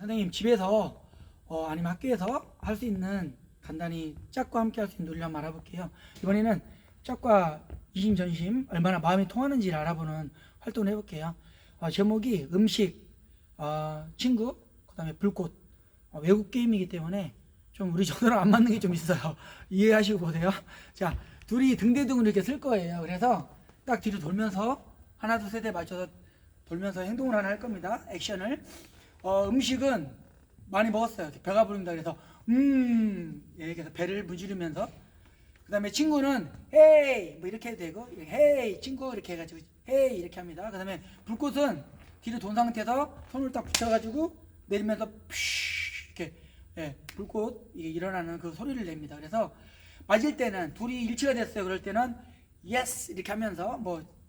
선생님 집에서 어, 아니면 학교에서 할 수 있는 간단히 짝과 함께 할 수 있는 놀이를 한번 알아볼게요. 이번에는 짝과 이심 전심 얼마나 마음이 통하는지를 알아보는 활동을 해볼게요. 어, 제목이 음식, 어, 친구, 그 다음에 불꽃 어, 외국 게임이기 때문에 좀 우리 정도랑 안 맞는 게 좀 있어요. 이해하시고 보세요. 자, 둘이 등대등을 이렇게 쓸 거예요. 그래서 딱 뒤로 돌면서 하나 둘 셋에 맞춰서 돌면서 행동을 하나 할 겁니다. 액션을. 어, 음식은 많이 먹었어요. 배가 부릅니다. 그래서 음 이렇게 해서 배를 문지르면서 그 다음에 친구는 헤이 뭐 이렇게 해도 되고 헤이 친구 이렇게 해가지고 헤이 이렇게 합니다. 그 다음에 불꽃은 뒤로 돈 상태에서 손을 딱 붙여가지고 내리면서 푸쉬 이렇게 예, 불꽃 이게 일어나는 그 소리를 냅니다. 그래서 맞을 때는 둘이 일치가 됐어요. 그럴 때는 예스 이렇게 하면서 뭐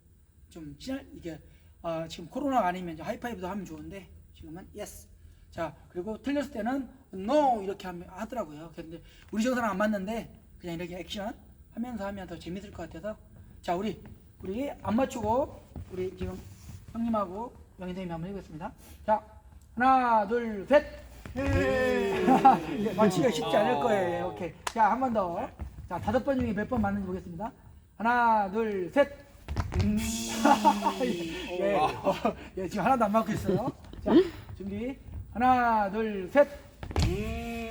좀 이게 어, 지금 코로나가 아니면 하이파이브도 하면 좋은데 지금은 yes. 자 그리고 틀렸을 때는 no 이렇게 하더라고요. 근데 우리 정서랑 안 맞는데 그냥 이렇게 액션 하면서 하면 더 재밌을 것 같아서 자 우리 우리 안 맞추고 우리 지금 형님하고 영희 선생님이 한번 해보겠습니다. 자 하나 둘 셋. 이제 맞추기가 쉽지 않을 거예요. 오케이. 자 한 번 더. 자 다섯 번 중에 몇 번 맞는지 보겠습니다. 하나 둘 셋. 음. 예, 어, 예, 지금 하나도 안 맞고 있어요. 자, 준비. 하나, 둘, 셋.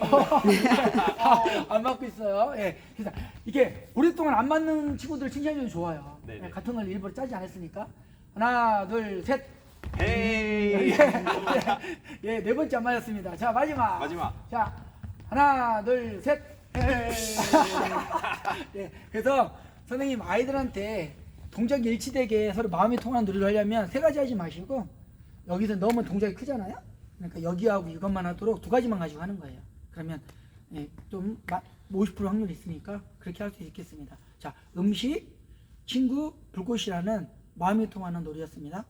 안 맞고 있어요. 예. 그래서 이게 오랫동안 안 맞는 친구들 칭찬해주면 좋아요. 네네. 예, 같은 걸 일부러 짜지 않았으니까. 하나, 둘, 셋. 헤이 예, 예, 네 번째 안 맞았습니다. 자, 마지막. 마지막. 자, 하나, 둘, 셋. 예, 그래서 선생님 아이들한테 동작이 일치되게 서로 마음이 통하는 놀이를 하려면 세 가지 하지 마시고 여기서 너무 동작이 크잖아요. 그러니까 여기하고 이것만 하도록 두 가지만 가지고 하는 거예요. 그러면 예, 좀50% 확률이 있으니까 그렇게 할 수 있겠습니다. 자, 음식, 친구, 불꽃이라는 마음이 통하는 놀이였습니다.